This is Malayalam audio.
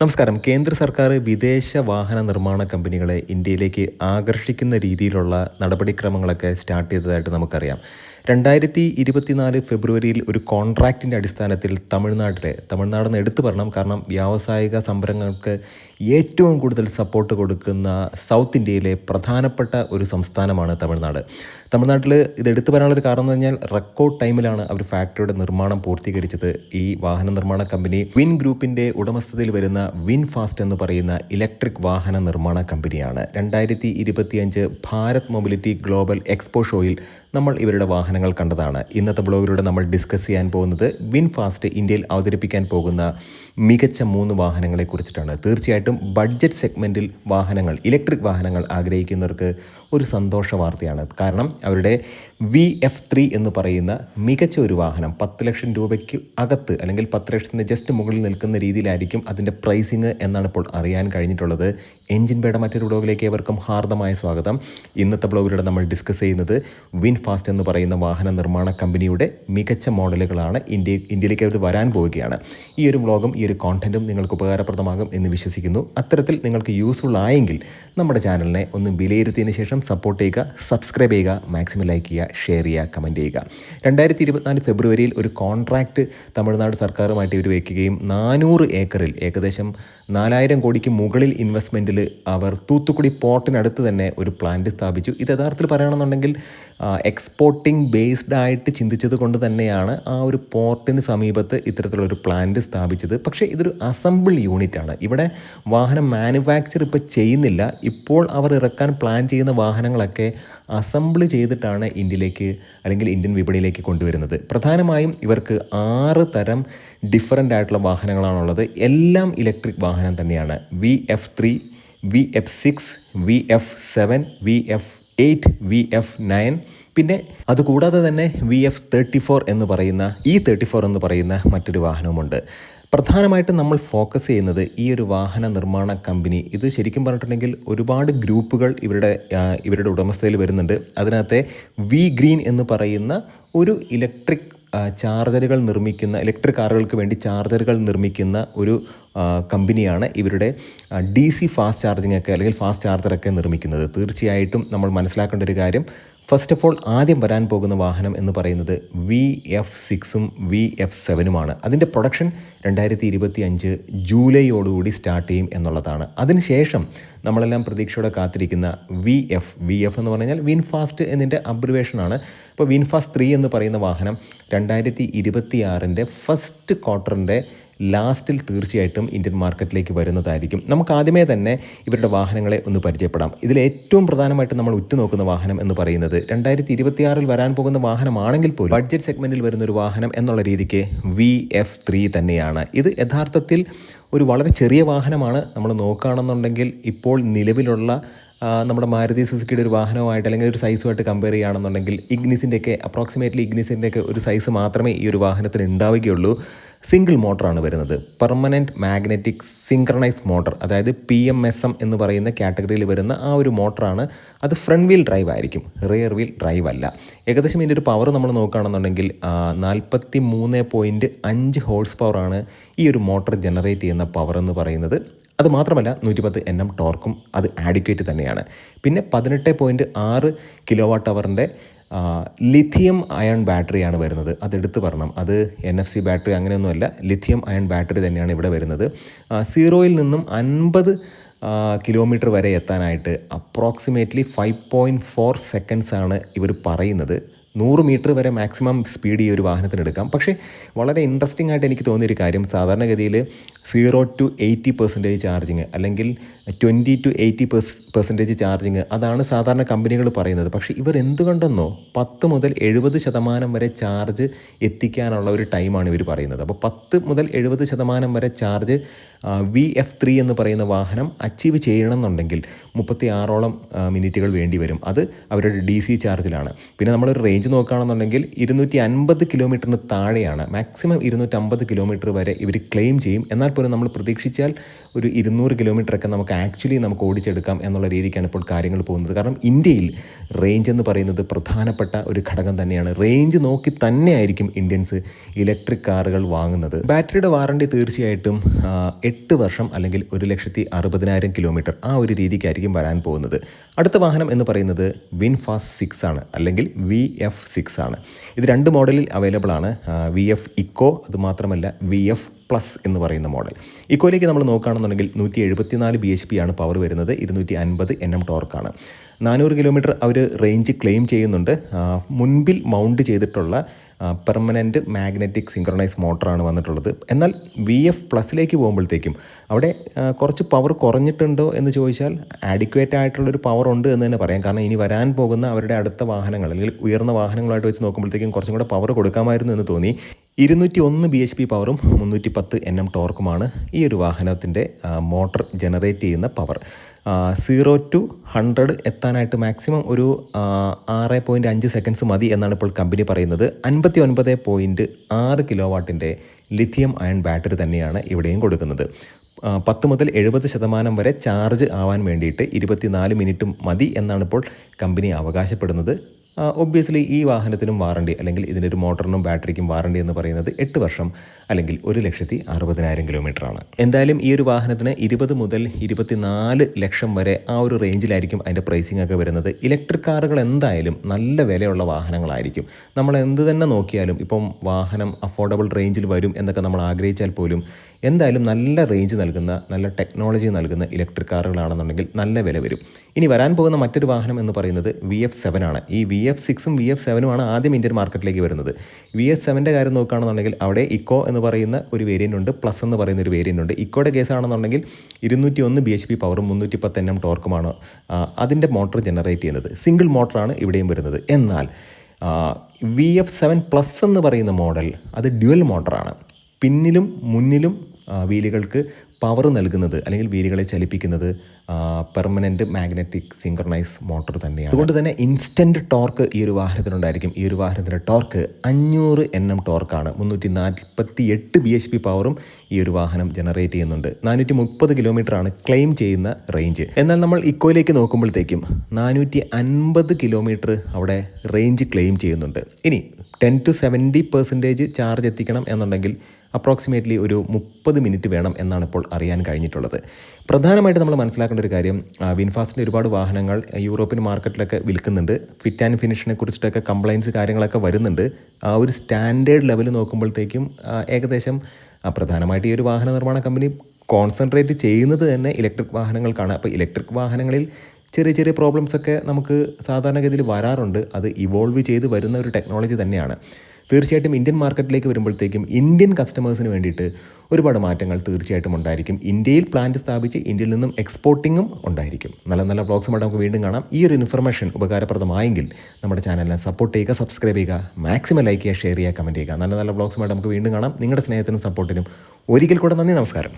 നമസ്കാരം. കേന്ദ്ര സർക്കാർ വിദേശ വാഹന നിർമ്മാണ കമ്പനികളെ ഇന്ത്യയിലേക്ക് ആകർഷിക്കുന്ന രീതിയിലുള്ള നടപടിക്രമങ്ങളൊക്കെ സ്റ്റാർട്ട് ചെയ്തതായിട്ട് നമുക്കറിയാം. രണ്ടായിരത്തി ഇരുപത്തിനാല് ഫെബ്രുവരിയിൽ ഒരു കോൺട്രാക്റ്റിന്റെ അടിസ്ഥാനത്തിൽ തമിഴ്നാട്ടിലെ തമിഴ്നാടെന്ന് എടുത്തു പറയണം കാരണം വ്യാവസായിക സംരംഭങ്ങൾക്ക് ഏറ്റവും കൂടുതൽ സപ്പോർട്ട് കൊടുക്കുന്ന സൗത്ത് ഇന്ത്യയിലെ പ്രധാനപ്പെട്ട ഒരു സംസ്ഥാനമാണ് തമിഴ്നാട്. തമിഴ്നാട്ടിൽ ഇത് എടുത്തു പറയാനുള്ളൊരു കാരണം എന്ന് പറഞ്ഞാൽ റെക്കോർഡ് ടൈമിലാണ് അവർ ഫാക്ടറിയുടെ നിർമ്മാണം പൂർത്തീകരിച്ചത്. ഈ വാഹന നിർമ്മാണ കമ്പനി വിൻ ഗ്രൂപ്പിന്റെ ഉടമസ്ഥതയിൽ വരുന്ന വിൻ ഫാസ്റ്റ് എന്ന് പറയുന്ന ഇലക്ട്രിക് വാഹന നിർമ്മാണ കമ്പനിയാണ്. രണ്ടായിരത്തി ഇരുപത്തിയഞ്ച് ഭാരത് മൊബിലിറ്റി ഗ്ലോബൽ എക്സ്പോ ഷോയിൽ നമ്മൾ ഇവരുടെ വാഹനങ്ങൾ കണ്ടതാണ്. ഇന്നത്തെ ബ്ലോഗിലൂടെ നമ്മൾ ഡിസ്കസ് ചെയ്യാൻ പോകുന്നത് വിൻ ഫാസ്റ്റ് ഇന്ത്യയിൽ അവതരിപ്പിക്കാൻ പോകുന്ന മികച്ച മൂന്ന് വാഹനങ്ങളെ കുറിച്ചിട്ടാണ്. തീർച്ചയായിട്ടും ബഡ്ജറ്റ് സെഗ്മെന്റിൽ വാഹനങ്ങൾ ഇലക്ട്രിക് വാഹനങ്ങൾ ആഗ്രഹിക്കുന്നവർക്ക് ഒരു സന്തോഷ വാർത്തയാണ്. കാരണം അവരുടെ വി എഫ് ത്രീ എന്ന് പറയുന്ന മികച്ച ഒരു വാഹനം പത്ത് ലക്ഷം രൂപയ്ക്ക് അകത്ത് അല്ലെങ്കിൽ പത്ത് ലക്ഷത്തിന്റെ ജസ്റ്റ് മുകളിൽ നിൽക്കുന്ന രീതിയിലായിരിക്കും അതിന്റെ പ്രൈസിങ് എന്നാണ് ഇപ്പോൾ അറിയാൻ കഴിഞ്ഞിട്ടുള്ളത്. എഞ്ചിൻ പേട മറ്റൊരു ബ്ലോഗിലേക്ക് ഏവർക്കും ഹാർദമായ സ്വാഗതം. ഇന്നത്തെ ബ്ലോഗിലൂടെ നമ്മൾ ഡിസ്കസ് ചെയ്യുന്നത് വിൻ ഫാസ്റ്റ് എന്ന് പറയുന്ന വാഹന നിർമ്മാണ കമ്പനിയുടെ മികച്ച മോഡലുകളാണ് ഇന്ത്യ ഇന്ത്യയിലേക്ക് അവർ വരാൻ പോവുകയാണ്. ഈ ഒരു വ്ളോഗും ഈ ഒരു കോണ്ടന്റും നിങ്ങൾക്ക് ഉപകാരപ്രദമാകും എന്ന് വിശ്വസിക്കുന്നു. അത്തരത്തിൽ നിങ്ങൾക്ക് യൂസ്ഫുൾ ആയെങ്കിൽ നമ്മുടെ ചാനലിനെ ഒന്ന് വിലയിരുത്തിയതിന് ശേഷം സപ്പോർട്ട് ചെയ്യുക സബ്സ്ക്രൈബ് ചെയ്യുക മാക്സിമം ലൈക്ക് ചെയ്യുക ഷെയർ ചെയ്യുക കമന്റ് ചെയ്യുക. രണ്ടായിരത്തി ഇരുപത്തിനാല് ഫെബ്രുവരിയിൽ ഒരു കോൺട്രാക്റ്റ് തമിഴ്നാട് സർക്കാരുമായിട്ട് ഇവർ വയ്ക്കുകയും നാനൂറ് ഏക്കറിൽ ഏകദേശം നാലായിരം കോടിക്ക് മുകളിൽ ഇൻവെസ്റ്റ്മെന്റിൽ അവർ തൂത്തുക്കുടി പോർട്ടിനടുത്ത് തന്നെ ഒരു പ്ലാന്റ് സ്ഥാപിച്ചു. ഇത് യഥാർത്ഥത്തിൽ പറയുകയാണെന്നുണ്ടെങ്കിൽ എക്സ്പോർട്ടിംഗ് ബേസ്ഡ് ആയിട്ട് ചിന്തിച്ചത് കൊണ്ട് തന്നെയാണ് ആ ഒരു പോർട്ടിന് സമീപത്ത് ഇത്തരത്തിലുള്ള ഒരു പ്ലാന്റ് സ്ഥാപിച്ചത്. പക്ഷേ ഇതൊരു അസംബിൾ യൂണിറ്റ് ആണ്. ഇവിടെ വാഹനം മാനുഫാക്ചർ ഇപ്പോൾ ചെയ്യുന്നില്ല. ഇപ്പോൾ അവർ ഇറക്കാൻ പ്ലാൻ ചെയ്യുന്ന വാഹനങ്ങളൊക്കെ അസംബിൾ ചെയ്തിട്ടാണ് ഇന്ത്യയിലേക്ക് അല്ലെങ്കിൽ ഇന്ത്യൻ വിപണിയിലേക്ക് കൊണ്ടുവരുന്നത്. പ്രധാനമായും ഇവർക്ക് ആറ് തരം ഡിഫറന്റ് ആയിട്ടുള്ള വാഹനങ്ങളാണുള്ളത്. എല്ലാം ഇലക്ട്രിക് വാഹനം തന്നെയാണ്. V F three V F six V F seven V F eight V F nine പിന്നെ അതുകൂടാതെ തന്നെ വി എഫ് തേർട്ടി ഫോർ എന്ന് പറയുന്ന ഇ തേർട്ടി ഫോർ എന്ന് പറയുന്ന മറ്റൊരു വാഹനവുമുണ്ട്. പ്രധാനമായിട്ടും നമ്മൾ ഫോക്കസ് ചെയ്യുന്നത് ഈ ഒരു വാഹന നിർമ്മാണ കമ്പനി ഇത് ശരിക്കും പറഞ്ഞിട്ടുണ്ടെങ്കിൽ ഒരുപാട് ഗ്രൂപ്പുകൾ ഇവരുടെ ഇവരുടെ ഉടമസ്ഥയിൽ വരുന്നുണ്ട്. അതിനകത്തെ വി ഗ്രീൻ എന്ന് പറയുന്ന ഒരു ഇലക്ട്രിക് ചാർജറുകൾ നിർമ്മിക്കുന്ന ഇലക്ട്രിക് കാറുകൾക്ക് വേണ്ടി ചാർജറുകൾ നിർമ്മിക്കുന്ന ഒരു കമ്പനിയാണ് ഇവരുടെ ഡി സി ഫാസ്റ്റ് ചാർജിങ് ഒക്കെ അല്ലെങ്കിൽ ഫാസ്റ്റ് ചാർജറൊക്കെ നിർമ്മിക്കുന്നത്. തീർച്ചയായിട്ടും നമ്മൾ മനസ്സിലാക്കേണ്ട ഒരു കാര്യം ഫസ്റ്റ് ഓഫ് ഓൾ ആദ്യം വരാൻ പോകുന്ന വാഹനം എന്ന് പറയുന്നത് വി എഫ് സിക്സും വി എഫ് സെവനുമാണ് അതിന്റെ പ്രൊഡക്ഷൻ രണ്ടായിരത്തി ഇരുപത്തി അഞ്ച് ജൂലൈയോടുകൂടി സ്റ്റാർട്ട് ചെയ്യും എന്നുള്ളതാണ്. അതിനുശേഷം നമ്മളെല്ലാം പ്രതീക്ഷയോടെ കാത്തിരിക്കുന്ന വി എഫ് വി എഫ് എന്ന് പറഞ്ഞാൽ വിൻഫാസ്റ്റ് എന്നതിന്റെ അബ്രിവേഷനാണ് അപ്പോൾ വിൻഫാസ്റ്റ് ത്രീ എന്ന് പറയുന്ന വാഹനം രണ്ടായിരത്തി ഇരുപത്തി ആറിന്റെ ഫസ്റ്റ് ക്വാർട്ടറിന്റെ ലാസ്റ്റിൽ തീർച്ചയായിട്ടും ഇന്ത്യൻ മാർക്കറ്റിലേക്ക് വരുന്നതായിരിക്കും. നമുക്ക് ആദ്യമേ തന്നെ ഇവരുടെ വാഹനങ്ങളെ ഒന്ന് പരിചയപ്പെടാം. ഇതിൽ ഏറ്റവും പ്രധാനമായിട്ട് നമ്മൾ ഉറ്റുനോക്കുന്ന വാഹനം എന്ന് പറയുന്നത് രണ്ടായിരത്തി ഇരുപത്തിയാറിൽ വരാൻ പോകുന്ന വാഹനമാണെങ്കിൽ പോലും ബഡ്ജറ്റ് സെഗ്മെന്റിൽ വരുന്ന ഒരു വാഹനം എന്നുള്ള രീതിക്ക് വി എഫ് ത്രീ തന്നെയാണ്. ഇത് യഥാർത്ഥത്തിൽ ഒരു വളരെ ചെറിയ വാഹനമാണ്. നമ്മൾ നോക്കുകയാണെന്നുണ്ടെങ്കിൽ ഇപ്പോൾ നിലവിലുള്ള നമ്മുടെ മാരുതി സുസുക്കിയുടെ ഒരു വാഹനവുമായിട്ട് അല്ലെങ്കിൽ ഒരു സൈസുമായിട്ട് കമ്പയർ ചെയ്യുകയാണെന്നുണ്ടെങ്കിൽ ഇഗ്നിസിന്റെയൊക്കെ അപ്രോക്സിമേറ്റ്ലി ഇഗ്നിസിന്റെയൊക്കെ ഒരു സൈസ് മാത്രമേ ഈ ഒരു വാഹനത്തിന് ഉണ്ടാവുകയുള്ളൂ. സിംഗിൾ മോട്ടറാണ് വരുന്നത്. പെർമനന്റ് മാഗ്നറ്റിക് സിങ്ക്രണൈസ് മോട്ടർ അതായത് പി എം എസ് എം എന്ന് പറയുന്ന കാറ്റഗറിയിൽ വരുന്ന ആ ഒരു മോട്ടറാണ്. അത് ഫ്രണ്ട് വീൽ ഡ്രൈവ് ആയിരിക്കും. റിയർ വീൽ ഡ്രൈവ് അല്ല. ഏകദേശം ഇതിന്റെ ഒരു പവർ നമ്മൾ നോക്കുകയാണെന്നുണ്ടെങ്കിൽ നാൽപ്പത്തി മൂന്ന് പോയിന്റ് അഞ്ച് ഹോഴ്സ് പവറാണ് ഈ ഒരു മോട്ടർ ജനറേറ്റ് ചെയ്യുന്ന പവർ എന്ന് പറയുന്നത്. അത് മാത്രമല്ല നൂറ്റിപ്പത്ത് എൻ എം ടോർക്കും അത് ആഡിക്വേറ്റ് തന്നെയാണ്. പിന്നെ പതിനെട്ട് പോയിന്റ് ആറ് കിലോ വാട്ട് അവറിന്റെ ലിഥിയം അയൺ ബാറ്ററിയാണ് വരുന്നത്. അത് എടുത്ത് പറയണം അത് എൻ എഫ് സി ബാറ്ററി അങ്ങനെയൊന്നുമല്ല ലിഥിയം അയൺ ബാറ്ററി തന്നെയാണ് ഇവിടെ വരുന്നത്. സീറോയിൽ നിന്നും അൻപത് കിലോമീറ്റർ വരെ എത്താനായിട്ട് approximately five point four seconds ആണ് ഇവർ പറയുന്നത്. നൂറ് മീറ്റർ വരെ മാക്സിമം സ്പീഡ് ഈ ഒരു വാഹനത്തിന് എടുക്കാം. പക്ഷേ വളരെ ഇൻട്രസ്റ്റിംഗ് ആയിട്ട് എനിക്ക് തോന്നിയൊരു കാര്യം സാധാരണഗതിയിൽ zero to eighty percentage charging അല്ലെങ്കിൽ twenty to eighty percentage charging അതാണ് സാധാരണ കമ്പനികൾ പറയുന്നത്. പക്ഷേ ഇവർ എന്തുകൊണ്ടെന്നോ പത്ത് മുതൽ എഴുപത് ശതമാനം വരെ ചാർജ് എത്തിക്കാനുള്ള ഒരു ടൈമാണ് ഇവർ പറയുന്നത്. അപ്പോൾ പത്ത് മുതൽ എഴുപത് ശതമാനം വരെ ചാർജ് വി എഫ് ത്രീ എന്ന് പറയുന്ന വാഹനം അച്ചീവ് ചെയ്യണമെന്നുണ്ടെങ്കിൽ മുപ്പത്തി ആറോളം മിനിറ്റുകൾ വേണ്ടി വരും. അത് അവരുടെ ഡി സി ചാർജിലാണ് പിന്നെ നമ്മളൊരു റേഞ്ച് നോക്കുകയാണെന്നുണ്ടെങ്കിൽ ഇരുന്നൂറ്റി അൻപത് കിലോമീറ്ററിന് താഴെയാണ്. മാക്സിമം ഇരുന്നൂറ്റമ്പത് കിലോമീറ്റർ വരെ ഇവർ ക്ലെയിം ചെയ്യും. എന്നാൽ പോലും നമ്മൾ പ്രതീക്ഷിച്ചാൽ ഒരു ഇരുന്നൂറ് കിലോമീറ്ററൊക്കെ നമുക്ക് ആക്ച്വലി നമുക്ക് ഓടിച്ചെടുക്കാം എന്നുള്ള രീതിക്കാണ് ഇപ്പോൾ കാര്യങ്ങൾ പോകുന്നത്. കാരണം ഇന്ത്യയിൽ റേഞ്ച് എന്ന് പറയുന്നത് പ്രധാനപ്പെട്ട ഒരു ഘടകം തന്നെയാണ്. റേഞ്ച് നോക്കി തന്നെയായിരിക്കും ഇന്ത്യൻസ് ഇലക്ട്രിക് കാറുകൾ വാങ്ങുന്നത്. ബാറ്ററിയുടെ വാറണ്ടി തീർച്ചയായിട്ടും എട്ട് വർഷം അല്ലെങ്കിൽ ഒരു ലക്ഷത്തി അറുപതിനായിരം കിലോമീറ്റർ ആ ഒരു രീതിക്കായിരിക്കും വരാൻ പോകുന്നത്. അടുത്ത വാഹനം എന്ന് പറയുന്നത് വിൻഫാസ്റ്റ് സിക്സ് ആണ്. അല്ലെങ്കിൽ വി എഫ് സിക്സ് ആണ്. ഇത് രണ്ട് മോഡലിൽ അവൈലബിൾ ആണ്. വി എഫ് ഇക്കോ അതുമാത്രമല്ല വി എഫ് പ്ലസ് എന്ന് പറയുന്ന മോഡൽ. ഇക്കോയിലേക്ക് നമ്മൾ നോക്കുകയാണെന്നുണ്ടെങ്കിൽ നൂറ്റി എഴുപത്തിനാല് ബി എച്ച് പി ആണ് പവർ വരുന്നത്. ഇരുന്നൂറ്റി അൻപത് എൻ എം ടോർക്കാണ് നാനൂറ് കിലോമീറ്റർ അവർ റേഞ്ച് ക്ലെയിം ചെയ്യുന്നുണ്ട്. മുൻപിൽ മൗണ്ട് ചെയ്തിട്ടുള്ള പെർമനന്റ് മാഗ്നറ്റിക് സിങ്ക്രണൈസ് മോട്ടറാണ് വന്നിട്ടുള്ളത്. എന്നാൽ വി എഫ് പ്ലസിലേക്ക് പോകുമ്പോഴത്തേക്കും അവിടെ കുറച്ച് പവർ കുറഞ്ഞിട്ടുണ്ടോ എന്ന് ചോദിച്ചാൽ ആഡിക്വേറ്റ് ആയിട്ടുള്ളൊരു പവർ ഉണ്ട് എന്ന് തന്നെ പറയാം. കാരണം ഇനി വരാൻ പോകുന്ന അവരുടെ അടുത്ത വാഹനങ്ങൾ അല്ലെങ്കിൽ ഉയർന്ന വാഹനങ്ങളായിട്ട് വെച്ച് നോക്കുമ്പോഴത്തേക്കും കുറച്ചും കൂടെ പവർ കൊടുക്കാമായിരുന്നു എന്ന് തോന്നി. ഇരുന്നൂറ്റി ഒന്ന് ബി എച്ച് പി പവറും മുന്നൂറ്റി പത്ത് എൻ എം ടോർക്കുമാണ് ഈ ഒരു വാഹനത്തിന്റെ മോട്ടർ ജനറേറ്റ് ചെയ്യുന്ന പവർ. സീറോ ടു ഹൺഡ്രഡ് എത്താനായിട്ട് മാക്സിമം ഒരു ആറ് പോയിന്റ് അഞ്ച് സെക്കൻഡ്സ് മതി എന്നാണ് ഇപ്പോൾ കമ്പനി പറയുന്നത്. അൻപത്തി ഒൻപത് പോയിന്റ് ആറ് കിലോ വാട്ടിന്റെ ലിഥിയം അയൺ ബാറ്ററി തന്നെയാണ് ഇവിടെയും കൊടുക്കുന്നത്. പത്ത് മുതൽ എഴുപത് ശതമാനം വരെ ചാർജ് ആവാൻ വേണ്ടിയിട്ട് ഇരുപത്തിനാല് മിനിറ്റ് മതി എന്നാണ് ഇപ്പോൾ കമ്പനി അവകാശപ്പെടുന്നത്. ഒബ്വിയസ്ലി ഈ വാഹനത്തിനും വാറണ്ടി അല്ലെങ്കിൽ ഇതിന്റെ ഒരു മോട്ടറിനും ബാറ്ററിക്കും വാറണ്ടി എന്ന് പറയുന്നത് എട്ട് വർഷം അല്ലെങ്കിൽ ഒരു ലക്ഷത്തി അറുപതിനായിരം കിലോമീറ്ററാണ് എന്തായാലും ഈ ഒരു വാഹനത്തിന് ഇരുപത് മുതൽ ഇരുപത്തിനാല് ലക്ഷം വരെ ആ ഒരു റേഞ്ചിലായിരിക്കും അതിന്റെ പ്രൈസിംഗ് ഒക്കെ വരുന്നത്. ഇലക്ട്രിക് കാറുകൾ എന്തായാലും നല്ല വിലയുള്ള വാഹനങ്ങളായിരിക്കും. നമ്മൾ എന്ത് തന്നെ നോക്കിയാലും ഇപ്പം വാഹനം അഫോർഡബിൾ റേഞ്ചിൽ വരും എന്നൊക്കെ നമ്മൾ ആഗ്രഹിച്ചാൽ പോലും എന്തായാലും നല്ല റേഞ്ച് നൽകുന്ന നല്ല ടെക്നോളജി നൽകുന്ന ഇലക്ട്രിക് കാറുകളാണെന്നുണ്ടെങ്കിൽ നല്ല വില വരും. ഇനി വരാൻ പോകുന്ന മറ്റൊരു വാഹനം എന്ന് പറയുന്നത് വി എഫ് സെവൻ ആണ്. ഈ വി എഫ് സിക്സും വി എഫ് സെവനുമാണ് ആദ്യം ഇന്ത്യൻ മാർക്കറ്റിലേക്ക് വരുന്നത്. വി എസ് സെവന്റെ കാര്യം നോക്കുകയാണെന്നുണ്ടെങ്കിൽ അവിടെ ഇക്കോ എന്ന് പറയുന്ന ഒരു വേരിയന്റ് ഉണ്ട് പ്ലസ് എന്ന് പറയുന്ന ഒരു വേരിയന്റ് ഉണ്ട്. ഇക്കോയുടെ കേസാണെന്നുണ്ടെങ്കിൽ ഇരുന്നൂറ്റി ഒന്ന് ബി എച്ച് പി പവറും മുന്നൂറ്റി പത്ത് എൻ എം ടോർക്കുമാണ് അതിന്റെ മോട്ടോർ ജനറേറ്റ് ചെയ്യുന്നത്. സിംഗിൾ മോട്ടറാണ് ഇവിടെയും വരുന്നത്. എന്നാൽ വി എഫ് സെവൻ പ്ലസ് എന്ന് പറയുന്ന മോഡൽ അത് ഡ്യുവൽ മോട്ടറാണ് പിന്നിലും മുന്നിലും വീലുകൾക്ക് പവർ നൽകുന്നത് അല്ലെങ്കിൽ വീലുകളെ ചലിപ്പിക്കുന്നത് പെർമനന്റ് മാഗ്നറ്റിക് സിങ്ക്രണൈസ് മോട്ടോർ തന്നെയാണ്. അതുകൊണ്ട് തന്നെ ഇൻസ്റ്റന്റ് ടോർക്ക് ഈ ഒരു വാഹനത്തിനുണ്ടായിരിക്കും. ഈ ഒരു വാഹനത്തിന്റെ ടോർക്ക് അഞ്ഞൂറ് എൻ എം ടോർക്കാണ് മുന്നൂറ്റി നാൽപ്പത്തി എട്ട് ബി എച്ച് പി പവറും ഈ ഒരു വാഹനം ജനറേറ്റ് ചെയ്യുന്നുണ്ട്. നാനൂറ്റി മുപ്പത് കിലോമീറ്ററാണ് ക്ലെയിം ചെയ്യുന്ന റേഞ്ച് എന്നാൽ നമ്മൾ ഇക്കോയിലേക്ക് നോക്കുമ്പോഴത്തേക്കും നാനൂറ്റി അൻപത് കിലോമീറ്റർ അവിടെ റേഞ്ച് ക്ലെയിം ചെയ്യുന്നുണ്ട്. ഇനി ten to seventy percentage charge എത്തിക്കണം എന്നുണ്ടെങ്കിൽ അപ്രോക്സിമേറ്റ്ലി ഒരു മുപ്പത് മിനിറ്റ് വേണം എന്നാണ് ഇപ്പോൾ അറിയാൻ കഴിഞ്ഞിട്ടുള്ളത്. പ്രധാനമായിട്ട് നമ്മൾ മനസ്സിലാക്കേണ്ട ഒരു കാര്യം വിൻഫാസ്റ്റിന്റെ ഒരുപാട് വാഹനങ്ങൾ യൂറോപ്യൻ മാർക്കറ്റിലൊക്കെ വിൽക്കുന്നുണ്ട്. ഫിറ്റ് ആൻഡ് ഫിനിഷിനെ കുറിച്ചിട്ടൊക്കെ കംപ്ലയിൻസ് കാര്യങ്ങളൊക്കെ വരുന്നുണ്ട്. ആ ഒരു സ്റ്റാൻഡേർഡ് ലെവൽ നോക്കുമ്പോഴത്തേക്കും ഏകദേശം പ്രധാനമായിട്ട് ഈ ഒരു വാഹന നിർമ്മാണ കമ്പനി കോൺസെൻട്രേറ്റ് ചെയ്യുന്നത് തന്നെ ഇലക്ട്രിക് വാഹനങ്ങൾക്കാണ്. അപ്പോൾ ഇലക്ട്രിക് വാഹനങ്ങളിൽ ചെറിയ ചെറിയ പ്രോബ്ലംസൊക്കെ നമുക്ക് സാധാരണഗതിയിൽ വരാറുണ്ട്. അത് ഇവോൾവ് ചെയ്ത് വരുന്ന ഒരു ടെക്നോളജി തന്നെയാണ്. തീർച്ചയായിട്ടും ഇന്ത്യൻ മാർക്കറ്റിലേക്ക് വരുമ്പോഴത്തേക്കും ഇന്ത്യൻ കസ്റ്റമേഴ്സിന് വേണ്ടിയിട്ട് ഒരുപാട് മാറ്റങ്ങൾ തീർച്ചയായിട്ടും ഉണ്ടായിരിക്കും. ഇന്ത്യയിൽ പ്ലാന്റ് സ്ഥാപിച്ച് ഇന്ത്യയിൽ നിന്നും എക്സ്പോർട്ടിങ്ങും ഉണ്ടായിരിക്കും. നല്ല നല്ല വ്ളോഗ്സുമായിട്ട് നമുക്ക് വീണ്ടും കാണാം. ഈ ഒരു ഇൻഫർമേഷൻ ഉപകാരപ്രദമായെങ്കിൽ നമ്മുടെ ചാനലിനെ സപ്പോർട്ട് ചെയ്യുക സബ്സ്ക്രൈബ് ചെയ്യുക മാക്സിമം ലൈക്ക് ചെയ്യുക ഷെയർ ചെയ്യുക കമന്റ് ചെയ്യുക. നല്ല നല്ല വ്ളോഗ്സുമായിട്ട് നമുക്ക് വീണ്ടും കാണാം. നിങ്ങളുടെ സ്നേഹത്തിനും സപ്പോർട്ടിനും ഒരിക്കൽ കൂടെ നന്ദി നമസ്കാരം.